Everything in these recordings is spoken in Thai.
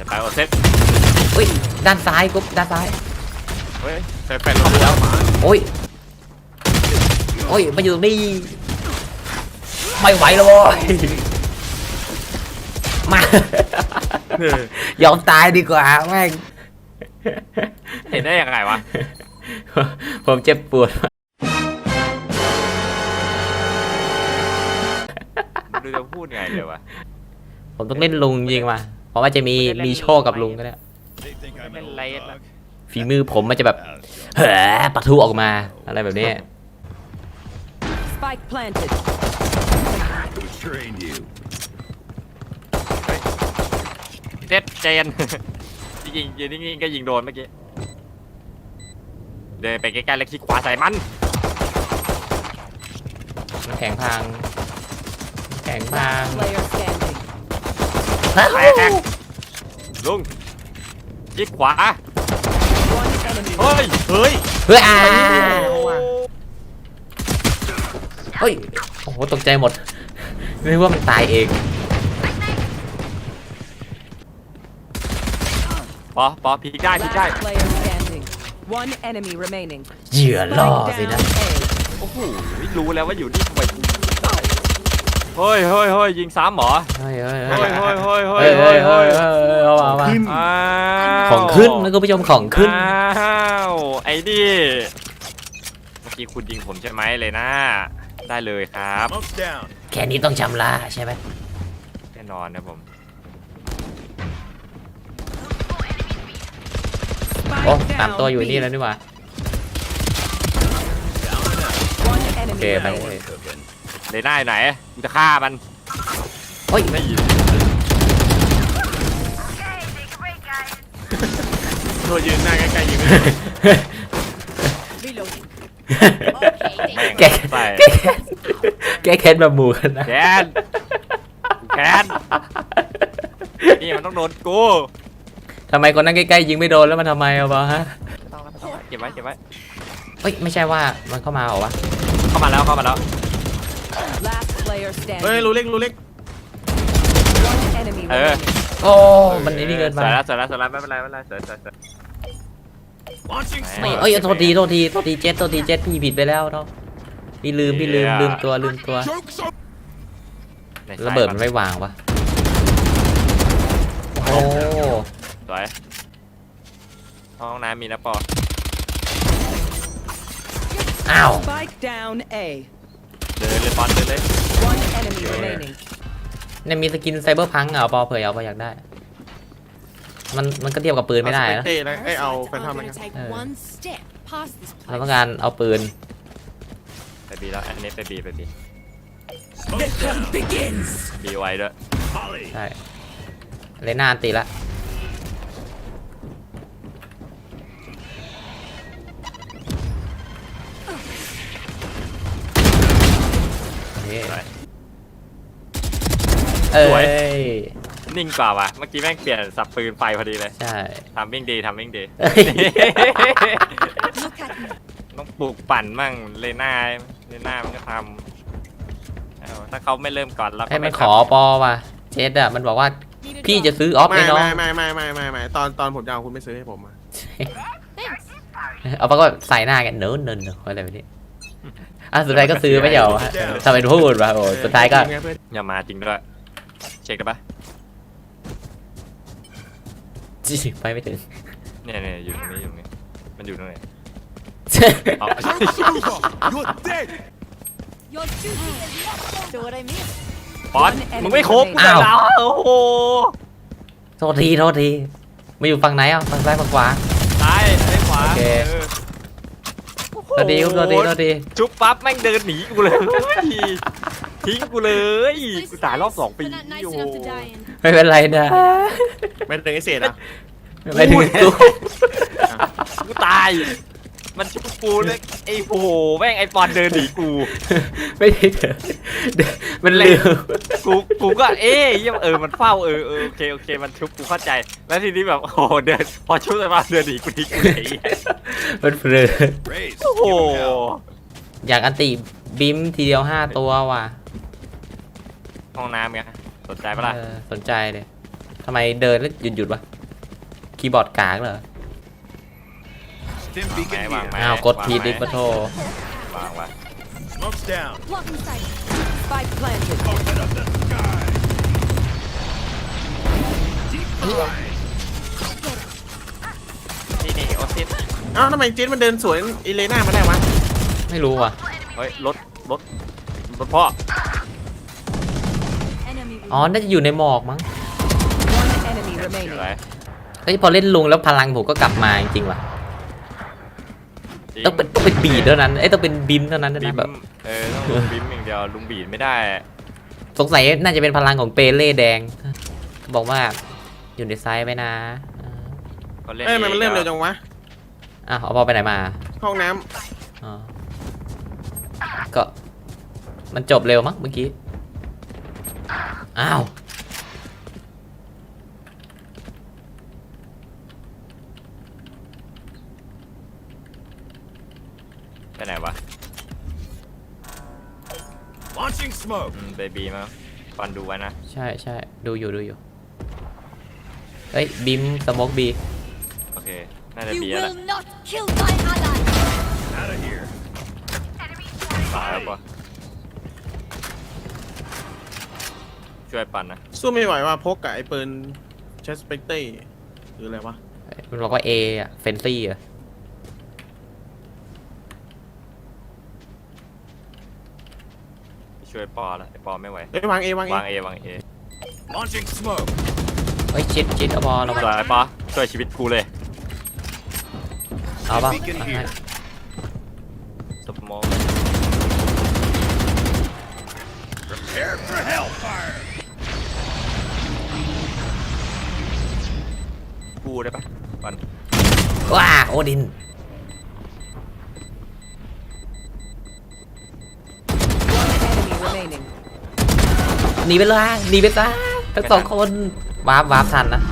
จะไปโอเซตอุ้ยด้านซ้ายกุ๊บด้านซ้ายเฮ้ยใส่แฟนลงแล้วโอ้ยโอ้ยมาอยู่ตรงนี้ไม่ไหวแล้วโว้ยมายอมตายดีกว่าแม่งเห็นได้ยังไงวะ ผมเจ็บปวดดูจะพูดไงเลยวะ ผมต้องเล่นลุงจริงว่ะ เพราะว่าจะมีมีโชคกับลุงก็ได้ไม่เป็นไรละฝีมือผมมันจะแบบเฮ้อปะทุออกมาอะไรแบบนี้ Spike planted. Who trained you? เจ็ดเจนจริงๆยืนนิ่งๆก็ยิงโดนเมื่อกี้ เดินไปใกล้ๆแล้วคลิกขวาใส่มันน้ำแข็งพังน้ำแข็งพัง Player standing. แตกลุงคลิกขวา One enemy. เฮ้ยเฮ้ยเฮ้ยอ่าเฮ้ยโอ้โหตกใจหมดนึกว่ามันตายเองปอปอพีกได้พีกได้ Last player standing. One enemy remaining. เหยื่อล่อ Spike สิ down นะ A. โอ้โหรู้แล้วว่าอยู่นี่ทำไมกู เฮ้ยเฮ้ยเฮ้ยยิงซ้ำเหรอเฮ้ยเฮ้ยเฮ้ยเฮ้ยเฮ้ยเฮ้เฮ้ยยเฮ้เฮ้ยยเฮ้เฮ้ยยเฮ้ยเอามาเอามาขึ้น อ้าวของขึ้นนะคุณผู้ชมของขึ้น อ้าวไอ้นี่เมื่อกี้คุณยิงผมใช่ไหมเลยนะ ได้เลยครับ Smoke's down. แค่นี้ต้องชำระใช่ไหมแน่นอนนะผม โอ้ Spike ตามตัว down อยู่ B. นี่แล้วนี่หว่า One โอ enemy เค ไป remaining. เลย เลยหน้าอยู่ไหนกูจะฆ่ามันเฮ้ยไม่ยิงตัวยืนหน้าใกล้ๆยิงไม่ได้ Reloading. แม่งแกใส่แกแค้นแกแค้นแบบหมูกันนะแกนแกนนี่มันต้องโดนกูทำไมคนนั่งใกล้ๆยิงไม่โดนแล้วมันทำไมเอาบะฮะเก็บไว้เก็บไว้เฮ้ยไม่ใช่ว่ามันเข้ามาเหรอวะเข้ามาแล้วเข้ามาแล้ว Last player เฮ้ย standing. รู้เล็กรู้เล็ก One enemy เออ remaining. โอ้มันนี่เกินไปสวยแล้วสวยแล้วสวยแล้วไม่เป็นไรไม่เป็นไรสวยสวยสวย Launching ไม่ไม่ smoke. เอ้ยโทษทีโทษทีโทษทีเจ็ตโทษทีเจ็ตพี่ผิดไปแล้วเนาะพี่ลืมพี่ลืมลืมตัวลืมตัว Joke's over. ในซ้ายระเบิดมันไม่วางวะโอ้สวยห้องน้ำมีนะปออ้าว Spike down A. เดินเลยปอนเดินเลย One enemy remaining. เนี่ยมีสกินไซเบอร์พังอะปอเผื่อเอาไปอยากได้ มันมันก็เทียบกับปืนไม่ได้เอานะสเปกเต้แล้วเอ้ยเอาแฟนทอม I'm แล้ว gonna กัน take Oh. one step past this เรา place. ต้องการเอาปืน ไปบีแล้วอันนี้ไปบีไปบี Smoke's down. บีไว้ด้วย Holly. ใช่เลน่าอันตีละ เคสวยเอ้สวย ยนิ่งกว่าว่ะ เมื่อกี้แม่งเปลี่ยนสับปืนไฟพอดีเลยใช่ ทำวิ่งดีทำวิ่งดีเอ้ย Look at me. ต้องปลูกปั่นมั่งเลยหน้าเลยหน้ามันก็ทำเอาถ้าเขาไม่เริ่มก่อนเราก็ให้มันไม่ขอปอว่ะเจดอะมันบอกว่า Need a พี่ drop. จะซื้อออฟไม่ให้น้องไม่ไม่ไม่ไม่ไม่ไม่ตอนตอนผมจะเอาคุณไม่ซื้อให้ผมอะ Thanks. เอาปะก็ใส่หน้ากันเนินเนินเนินอะไรแบบนี้ อะสุดท้ายก็ซื้อไม่ใช่เหรอวะทำเป็นพูดวะโอ้สุดท้ายก็เออเพื่อนอย่ามาจริงด้วย เช็คได้ปะไปไม่ถึงเนี่ยเนี่ยอยู่ตรงนี้อยู่ตรงนี้มันอยู่ตรงไหนอ๋อ Joke's over. You're dead. Your duty is not so what I mean. ปอนมึงไม่ครบกูอ้าวแต่แล้วโอ้โหโทษทีโทษทีมาอยู่ฝั่งไหนอะฝั่งซ้ายฝั่งขวาซ้ายซ้ายขวาโอเค เออโทษทีครับโทษทีโทษทีชุบปั๊บแม่งเดินหนีกูเลยทิ้งกูเลยกูตายรอบสองปี They're not nice โอ้โห enough to die in. ไม่เป็นไรนะไม่ถึงไอเศษอะไม่ถึงกูกูตาย มันชุบกูเลยไอ้โหแม่งไอ้ปอนเดินหนีกู ไม่ได้เถอะมันลืมกูกูก็เอ๊ยเหี้ยเออมันเฝ้าเออเออโอเคโอเคมันชุบกูเข้าใจ แล้วทีนี้แบบโอ้โหเดินพอชุบไปมาเดินหนีกูทิ้งกูเลยมันเฟลอ Raise. โอ้โห Give him hell. อยากอันติบิมทีเดียวห้าตัวว่ะห้องน้ำไงสนใจปะล่ะเออสนใจเลยทำไมเดินแล้วหยุดหยุดๆวะคีย์บอร์ดกากเหรอ Stim วาง beacon ไม้วาง here. ไม้อ้าวกดผิดดิวางปะโทวางไว้ Smoke's down. Blocking sight. Spike planted. Open up the sky. Deep fried. นี่นี่โอซิสเอ้าทำไมจิ๊ดมันเดินสวนอีเลน่ามาได้วะไม่รู้ว่ะเฮ้ยรถรถรถพ่อ Enemy อ๋อน่าจะอยู่ในหมอกมั้ง One enemy อะไร remaining. เฮ้ยพอเล่นลุงแล้วพลังผมก็กลับมาจริงๆว่ะจริง ต้องเป็นต้องเป็นบีดเท่านั้นเอ้ยต้องเป็นบิมเท่านั้นบินะมแบบ เออต้องบิมอย่างเดียวลุงบีดไม่ได้สงสัยน่าจะเป็นพลังของเปเล่แดง บอกว่าอยู่ในไซส์ไปนะอ่าเขาเล่นเอ้ยทำไมมันเริ่มเร็วจังวะอ้าวเอาบอลไปไหนมาห้องน้อ๋อก็มันจบเร็วมั้งเมื่อกี้ อ้าว ไปไหนวะ Launching smoke. อืมเบบีมั้งฟันดูไว้นะ ใช่ใช่ดูอยู่ดูอยู่เฮ้ยบิมสโมกบีโอเค น่าจะ You บีแล้วแหละ will not kill my ally. Out of here. ตายแล้วปะช่วยปันนะำสู้ไม่ไหวว่าพกกับไอ้ปืนเชสเปกเต้หรืออะไรวะมันบอกว่าเออะเฟนซี่อะ วยปอแล้วไอปอไม่ไหวเอ้ยวางเอวางเอวางเอวางเอ Launching smoke. เฮ้ยชิดชิดเอาบอลเราสวยไอปอช่วยชีวิตกูเลยเอาป่ะ Beacon เอา here. ให้สมอง Prepare for hellfire. กูได้ปะปันว้าโอดิน หนีไปเลยหนีไปซะทั้งสองคนวาร์ปวาร์ปทันนะ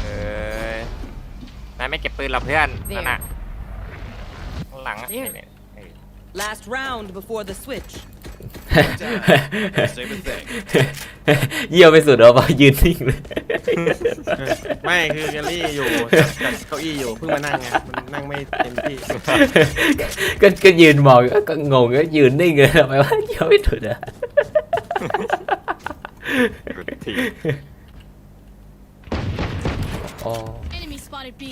เอ้ยนายไม่เก็บปืนหรอเพื่อนนั่นน่ะข้างหลังอะนี่เนี่ยเออ Last round before the switch. Same a thing. เยี่ยวไปสุดเอาบอลยืนนิ่งเลยไม่คือแกลลี่อยู่จัดจัดเก้าอี้อยู่เพิ่งมานั่งไงมันนั่งไม่เต็มที่ก็ก็ยืนมองก็งงก็ยืนนิ่งเลยทำไมว่าเยี่ยวไม่สุดอะดูทีโอ้ Enemy spotted B.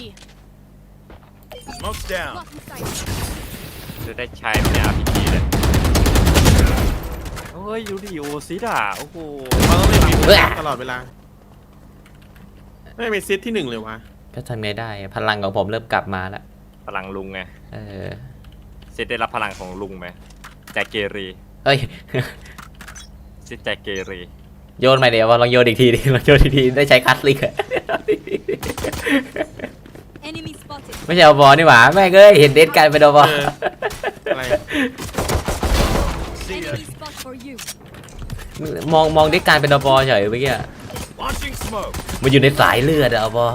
Smoke's down. Blocking sight. จะได้ใช้ไหมเนี่ยพีจีเลย เฮ้ยยูดิโอซิด่าโอ้โหเราต้องเล่นบีบตลอดเวลา ไม่มีซิทที่หนึ่งเลยวะก็ทำไงได้ พลังของผมเริ่มกลับมาแล้วพลังลุงไงเออซิดได้รับพลังของลุงไหมแจกเกเรีเอ้ยซิดแจกเกเรีโยนมาเดี๋ยวว่าลองโยนอีกทีดิลองโยนอีกทีได้ใช้คัสลิกอะ Enemy spotted. ไม่ใช่เอาบอลนี่หว่าแม่งเอ้ยเห็นเด็ดกันไปโดนบอลเอออะไร มองมองเด็ดการเป็นเอาบอลเฉยเมื่อกี้อะ Launching smoke. มันอยู่ในสายเลือดอะเอาบอล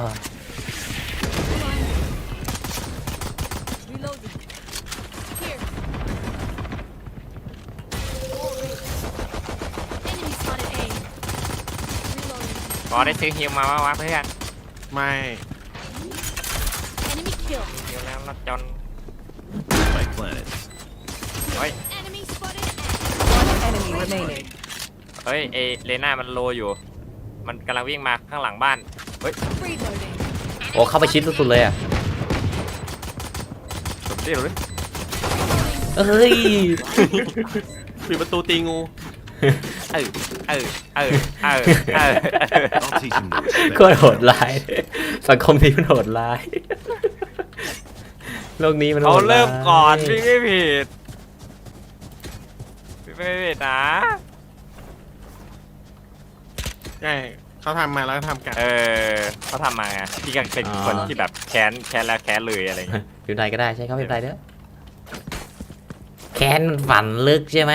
Reloading. Here. Enemy spotted A. Reloading. พอได้ซื้อฮิวมาวะเพื่อนไม่ Enemy kill. ฮิวแล้วนะจน My planet. เฮ้ย Enemy spotted A. One enemy remaining. เฮ้ยเอเลน่ามันโลอยู่ มันกำลังวิ่งมาข้างหลังบ้าน Reloading. โอ้เข้าไปชิดสุดๆเลยอะสมเด็จเลยเอ้ยปิดประตูตีงู เออเออเออเออเออ I'll teach him to respect. โคตรโหดร้าย สังคมนี้มันโหดร้ายโลกนี้มันโหเขาดร้ายเริ่มก่อนพี่ไม่ผิดพี่ไม่ผิดนะ ใช่เขาทำมาแล้วก็ทำกันเออเขาทำมาไงพี่ก็เป็นคนที่แบบแค้นแค้นแล้วแค้นเลยอะไรเงี้ยพิมพ์ไทยก็ได้ใช่เขาพิมพ์ไทยเด้อแค้นมันฝันลึกใช่ไหม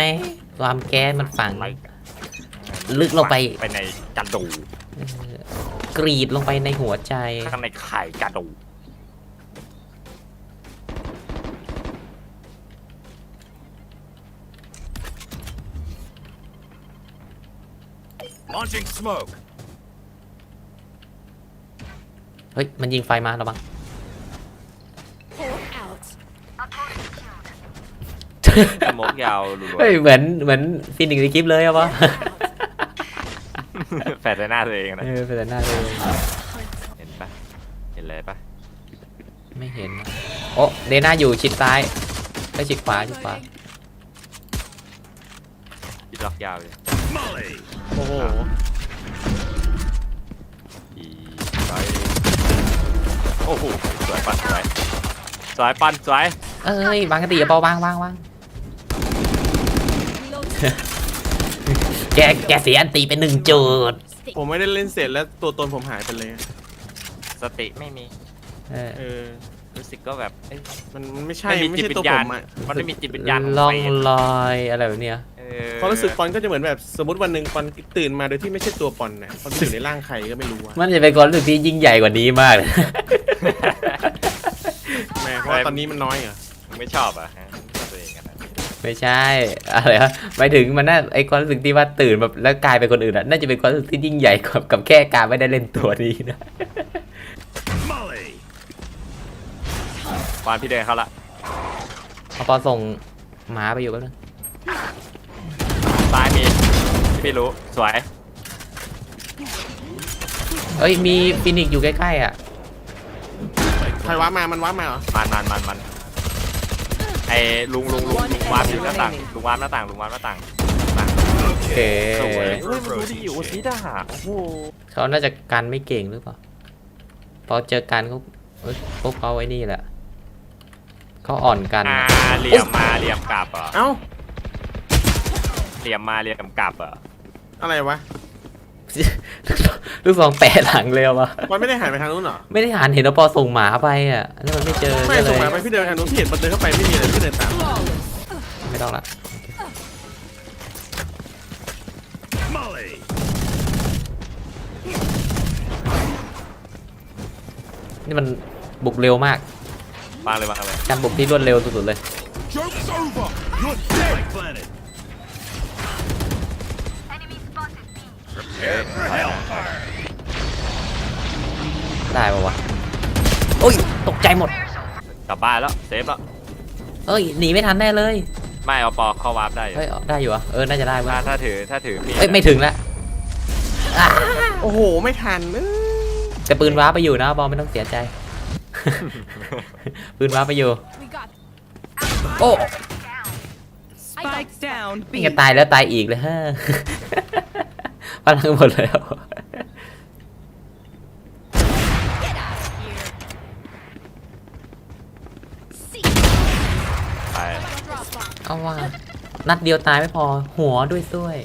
ความแค้นมันฝัง ลึกลงไป ไปในกระดูกกรีดลงไปในหัวใจข้างในไข่กระดูก Launching smoke. เฮ้ย มันยิงไฟมาระวัง Hold out. สโมกยาวรัวเฮ้ย เหมือน เหมือนฟินิกซ์ในคลิปเลยอะวะ ๆแฝดในหน้าตัวเองนะ เออเป็นแต่หน้าเลย เห็นปะเห็นเลยปะไม่เห็นนะโอ้เดน่าอยู่ชิดซ้ายไปชิดขวาชิดขวา ยิดล็อกยาวเลย Molly. โอ้โหอีไปโอ้โหสวยปันสวยสวยปันสวยเอ้ยวางกระตีอย่าเบาวางวางวาง Reload. แกแกเสียอันตีเป็นหนึ่งจุด Stick. ผมไม่ได้เล่นเสร็จแล้วตัวตนผมหายไปเลย สติไม่มี เออเออ รู้สึกก็แบบเอ้ยมันมันไม่ใช่ไม่มีไม่จิตใช่วิตัวญผญาณมอะมันไม่มีจิตวิญญาณของล่องเฟรนลอยอะไรแบบเนี้ยเออ ความรู้สึกปอนก็จะเหมือนแบบสมมติวันหนึ่งปอนตื่นมาโดยที่ไม่ใช่ตัวปอนนะปอนอยู่ในร่างใครก็ไม่รู้อะมันจะเป็นความรู้สึกที่ยิ่งใหญ่กว่านี้มากเลยแม่เพราะว่าตอนนี้มันน้อยเหรอไม่ชอบอะฮะชอบตัวเองกันนะไม่ใช่อะไรวะหมายถึงมันน่าไอความรู้สึกที่ว่าตื่นแบบแล้วกลายเป็นคนอื่นอะน่าจะเป็นความรู้สึกที่ยิ่งใหญ่กว่ากับแค่การไม่ได้เล่นตัวนี้นะ Molly. วานพี่เดินเขาละเอาปอส่งหมาไปอยู่แป๊บนึง ตายมีที่พี่รู้สวยเอ้ยมีฟินิกซ์อยู่ใกล้ๆอะใครว้ามา มันว้ามาเหรอ มันมันมันมันไอ้ลุงลุงลุงลุงวานอยู่หน้าต่างลุงวานหน้าต่างลุงวานหน้าต่างหน้าต่างโอเคสวยเฮ้ยมันรู้ดีอยู่ว่าสีดาโอ้โหเขาน่าจะกันไม่เก่งหรือเปล่าพอเจอกันเขาเอ้ยพวกเขาไว้นี่แหละเขาอ่อนกันอ่าเหลี่ยมมาเหลี่ยมกลับเหรอะเอ้า เหลี่ยมมาเหลี่ยมกลับเหรอะอะไรวะ ลูกซองแปะหลังเลยอะวะปอนไม่ได้หันไปทางนู้นเหรอ ไม่ได้หันเห็นว่าปอส่งหมาไปอะแล้วมันไม่เจอไม่ก็เลส่งยมาไปพี่เดินทางนู้นพี่เห็นปอนเดินเข้าไปไม่มีอะไรพี่เดินตามไม่ต้องละ Molly. นี่มันบุกเร็วมากวางเลยวางเลยการบุกที่รวดเร็วสุดๆเลย Joke's over. You're dead. ได้ปะวะโอ้ย ตกใจหมด กลับบ้านแล้วเซฟแล้วเอ้ย หนีไม่ทันแน่เลย ไม่เอาปอเข้าวาร์ปได้อยู่เฮ้ย ได้อยู่เหรอะเออ น่าจะได้เว้ถ้ายถ้าถือถ้าถือมีดเอ้ย ไม่ถึงละอ่าโอ้โห ไม่ทันเอ้ยแต่ปืนว้าร์ปไปอยู่นะบอลไม่ต้องเสียใจ ปืนว้าร์ปไปอยู่ We got โอ้ Spike down. นี่ B. ก็ตายแล้วตายอีกเลยฮะ พลังหมดแล้ว get out of here. See. ไป Drop bomb. เอาว่า นัดเดียวตายไม่พอ หัวด้วยด้วย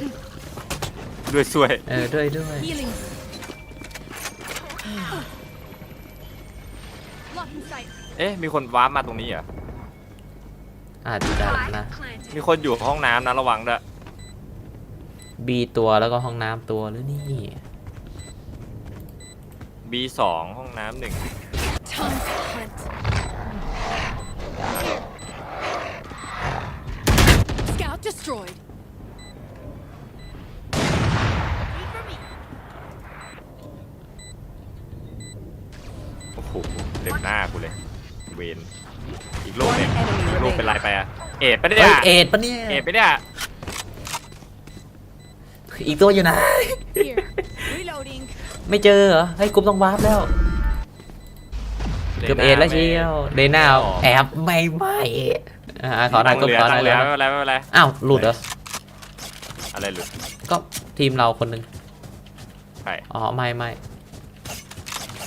ด้วยช่วย เออ ด้วยด้วย Healing. Lock in sight. เอ๊ะ มีคนวาร์ปมาตรงนี้เหรอ อาจจะนะ Planted. มีคนอยู่ห้องน้ำนะระวังด้วย บีตัวแล้วก็ห้องน้ำตัวหรือนี่บีสองห้องน้ำหนึ่ง Tons of hunt. Scout destroyed. Wait for me. โอ้โหเต็มหน้ากูเลย เวนอีกลูกหนึ่ง One enemy อีกลูก remaining. เป็นไรไปอะเอ็ดไปะเนี่เฮ้ยยเอ็ดปะเนี่ย เอ็ดไปะเนี่ย อีกตัวอยู่ไหน Here. Reloading. ไม่เจอเหรอให้ยกลุ่มต้องวาร์ปแล้ว เกือบเอ็ดแล้วเชียวเดน่าแอบไม่ไม่อ่าขอหน่อยตัก็งเหลือขอหตัน่งอยเหลืเลอยไม่เป็นไรไม่เป็นไรอ้าวหลุดเหรออะไรหลุดก็ทีมเราคนหนึ่งใครอ๋อไม่ไม่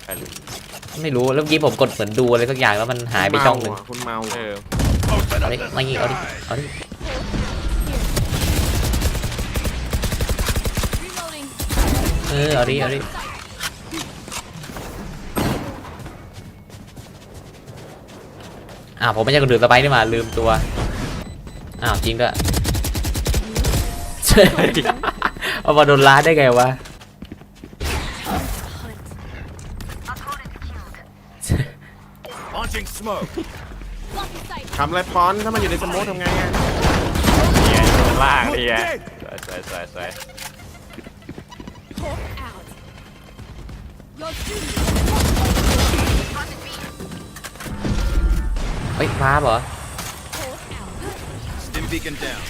ใครหลุดไม่รู้แล้วเมื่อกี้ผมกดเหมือนดูอะไรสักอย่างแล้วมันหายไปช่องหนึ่งคุณเมาเออะอ Open เอา up ดิ the มายิงเอาดิ sky. เอาดิ Reloading. เออเอาดิเอาดิอ้าวผมไม่ใช่คนดื่มสไปร์นี่หว่าลืมตัว อ้าวจริงด้วยเอามาโดนล้าได้ไงวะ Launching smoke. Lock in sight. ทำอะไรปอนถ้ามันอยู่ในสโมอทำไงอะเนี่ยอยู่ข้างล่างนี่ไงสวยสวยสวยสวย เฮ้ยว้าบเหรอ Stim beacon down.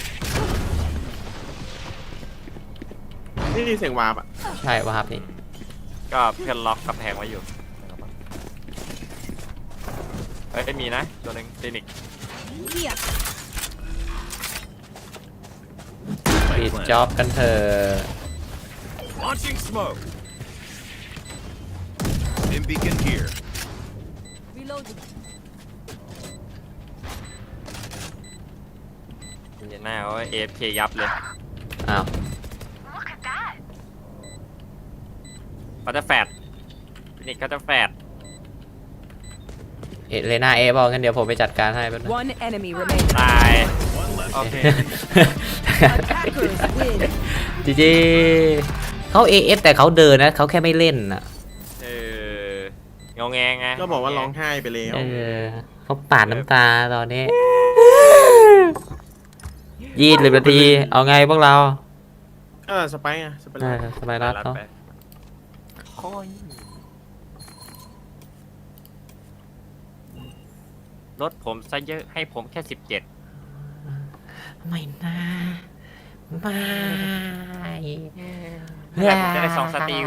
นี่เสียงวาร์ปอะใช่ว้าบนี่ก็เพื่อนล็อกกำแพงไว้อยู่เฮ้ยมีนะ ตัวหนึ่งคลินิก here. ปิดจ็อบกันเถอะ Launching smoke. Stim beacon here. Reloading. มีหน้าว่าเอฟเคยับเลยอ้าวเขาจะแฟดคลินิกเขาจะแฟดเอเลน่าเอบอกงั้นเดี๋ยวผมไปจัดการให้แป๊บนึง One enemy remaining. ตาย One left. โอเค Attackers win. จีจีเขาเอฟแต่เขาเดินนะเขาแค่ไม่เล่นอะเออ เงาแงไงก็บอกว่าร้องไห้ไปแล้วเออเขาปาดน้ำตาตอนนี้ยี่สิบนาที เอาไงพวกเรา เออสไปร์ไงสไปร์เออสบายรัดรัดเนาะไปโอ้ยรถผมซะเยอะให้ผมแค่สิบเจ็ดไม่น่าไม่เมื่อไหร่ผมจะได้สองสติล